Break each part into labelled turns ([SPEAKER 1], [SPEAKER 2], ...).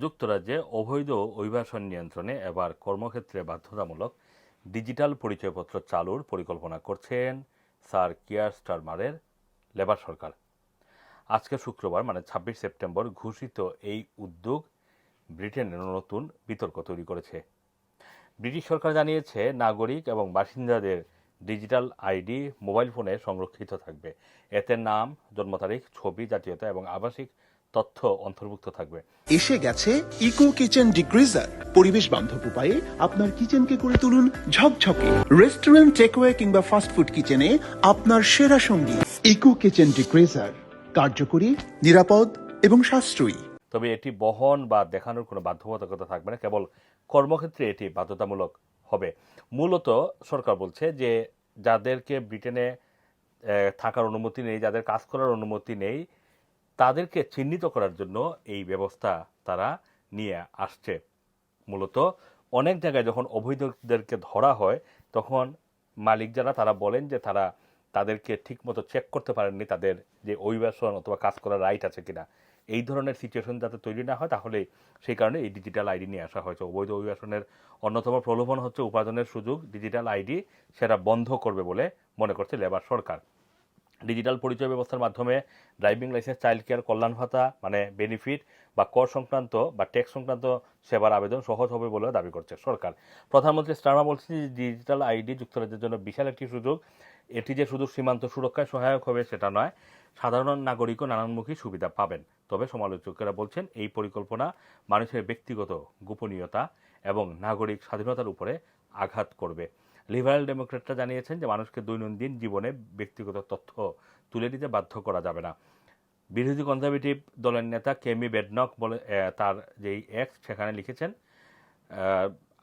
[SPEAKER 1] যুক্তরাজ্যে অবৈধ অভিবাসন নিয়ন্ত্রণে এবার কর্মক্ষেত্রে বাধ্যতামূলক ডিজিটাল পরিচয়পত্র চালুর পরিকল্পনা করছেন স্যার কিয়ার স্টারমারের লেবার সরকার। আজকে শুক্রবার মানে ছাব্বিশ সেপ্টেম্বর, ঘোষিত এই উদ্যোগ ব্রিটেনের নতুন বিতর্ক তৈরি করেছে। ব্রিটিশ সরকার জানিয়েছে, নাগরিক এবং বাসিন্দাদের ডিজিটাল আইডি মোবাইল ফোনে সংরক্ষিত থাকবে। এতে নাম, জন্ম তারিখ, ছবি, জাতীয়তা এবং আবাসিক তথ্য অন্তর্ভুক্ত থাকবে।
[SPEAKER 2] এসে গেছে ইকো কিচেন ডিগ্রিজার পরিবেশ বান্ধব উপায়ে আপনার কিচেনকে করে তুলুন ঝকঝকে। রেস্টুরেন্ট টেকওয়ে কিংবা ফাস্টফুড কিচেনে আপনার সেরা সঙ্গী। ইকো কিচেন ডিগ্রিজার কার্যকরী নিরাপদ এবং সাশ্রয়ী।
[SPEAKER 1] তবে এটি বহন বা দেখানোর কোনো বাধ্যবাধকতা থাকবে না কেবল কর্মক্ষেত্রে এটি বাধ্যতামূলক হবে। মূলত সরকার বলছে যে যাদেরকে ব্রিটেনে থাকার অনুমতি নেই যাদের কাজ করার অনুমতি নেই তাদেরকে চিহ্নিত করার জন্য এই ব্যবস্থা তারা নিয়ে আসছে। মূলত অনেক জায়গায় যখন অবৈধদেরকে ধরা হয়, তখন মালিক যারা, তারা বলেন যে তারা তাদেরকে ঠিকমতো চেক করতে পারেননি, তাদের যে অভিবাসন অথবা কাজ করার রাইট আছে কিনা। এই ধরনের সিচুয়েশন যাতে তৈরি না হয়, তাহলে সেই কারণে এই ডিজিটাল আইডি নিয়ে আসা হয়েছে। অবৈধ অভিবাসনের অন্যতম প্রলোভন হচ্ছে উপার্জনের সুযোগ। ডিজিটাল আইডি সেটা বন্ধ করবে বলে মনে করছে লেবার সরকার। ডিজিটাল পরিচয় ব্যবস্থার মাধ্যমে ড্রাইভিং লাইসেন্স, চাইল্ড কেয়ার, কল্যাণ ভাতা মানে বেনিফিট বা কর সংক্রান্ত বা ট্যাক্স সংক্রান্ত সেবার আবেদন সহজ হবে বলে দাবি করছে সরকার। প্রধানমন্ত্রী স্টারমা বলছেন যে ডিজিটাল আইডি যুক্তরাজ্যের জন্য বিশাল একটি সুযোগ। এটি যে শুধু সীমান্ত সুরক্ষায় সহায়ক হবে সেটা নয়, সাধারণ নাগরিকও নানানমুখী সুবিধা পাবেন। তবে সমালোচকেরা বলছেন, এই পরিকল্পনা মানুষের ব্যক্তিগত গোপনীয়তা এবং নাগরিক স্বাধীনতার উপরে আঘাত করবে। লিবারেল ডেমোক্রেটরা জানিয়েছেন যে মানুষকে দৈনন্দিন জীবনে ব্যক্তিগত তথ্য তুলে দিতে বাধ্য করা যাবে না। বিরোধী কনজারভেটিভ দলের নেতা কেমি বেডনক বলে তার যেই এক্স সেখানে লিখেছেন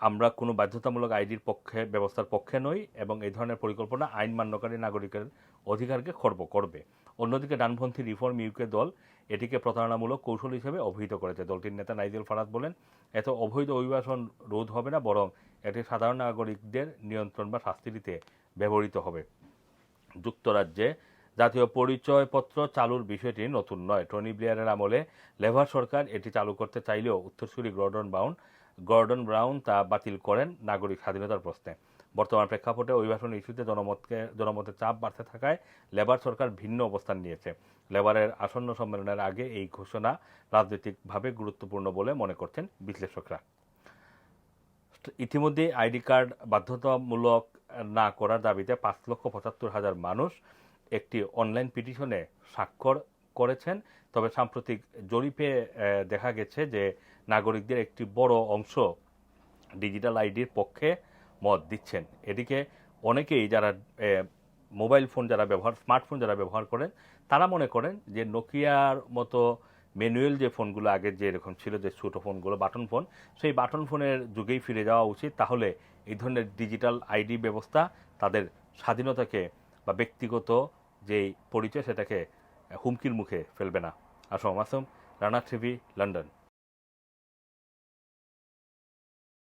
[SPEAKER 1] আমরা কোনো বাধ্যতামূলক আইডির পক্ষে, ব্যবস্থার পক্ষে নই এবং এই ধরনের পরিকল্পনা আইন মান্যকারী নাগরিকের অধিকারকে খর্ব করবে। অন্যদিকে ডানপন্থী রিফর্ম ইউকে দল এটিকে প্রতারণামূলক কৌশল হিসেবে অভিহিত করেছে। দলটির নেতা নাইজেল ফারাদ বলেন, এত অবৈধ অভিবাসন রোধ হবে না, বরং এটি সাধারণ নাগরিকদের নিয়ন্ত্রণ বা শাস্তি দিতে ব্যবহৃত হবে। যুক্তরাজ্যে জাতীয় পরিচয়পত্র চালুর বিষয়টি নতুন নয়। টনি ব্লেয়ারের আমলে লেবার সরকার এটি চালু করতে চাইলেও উত্তরসূরি গর্ডন ব্রাউন গর্ডন ব্রাউন তা বাতিল করেন নাগরিক স্বাধীনতার প্রশ্নে। বর্তমান প্রেক্ষাপটে অভিবাসন ইস্যুতে জনমতকে, জনমতের চাপ বাড়তে থাকায় লেবার সরকার ভিন্ন অবস্থান নিয়েছে। লেবারের আসন্ন সম্মেলনের আগে এই ঘোষণা রাজনৈতিকভাবে গুরুত্বপূর্ণ বলে মনে করছেন বিশ্লেষকরা। ইতিমধ্যে আইডি কার্ড বাধ্যতামূলক না করার দাবিতে পাঁচ লক্ষ পঁচাত্তর হাজার মানুষ একটি অনলাইন পিটিশনে স্বাক্ষর করেছেন। তবে সাম্প্রতিক জরিপে দেখা গেছে যে নাগরিকদের একটি বড় অংশ ডিজিটাল আইডির পক্ষে মত দিচ্ছেন। এদিকে অনেকেই যারা মোবাইল ফোন যারা ব্যবহার, স্মার্টফোন যারা ব্যবহার করেন, তারা মনে করেন যে নোকিয়ার মতো ম্যানুয়াল যে ফোনগুলো আগে যে এরকম ছিল, যে ছোটো ফোনগুলো, বাটন ফোন, সেই বাটন ফোনের যুগেই ফিরে যাওয়া উচিত। তাহলে এই ধরনের ডিজিটাল আইডি ব্যবস্থা তাদের স্বাধীনতাকে বা ব্যক্তিগত যেই পরিচয়, সেটাকে হুমকির মুখে ফেলবে না। Assam Assam Rana TV, London.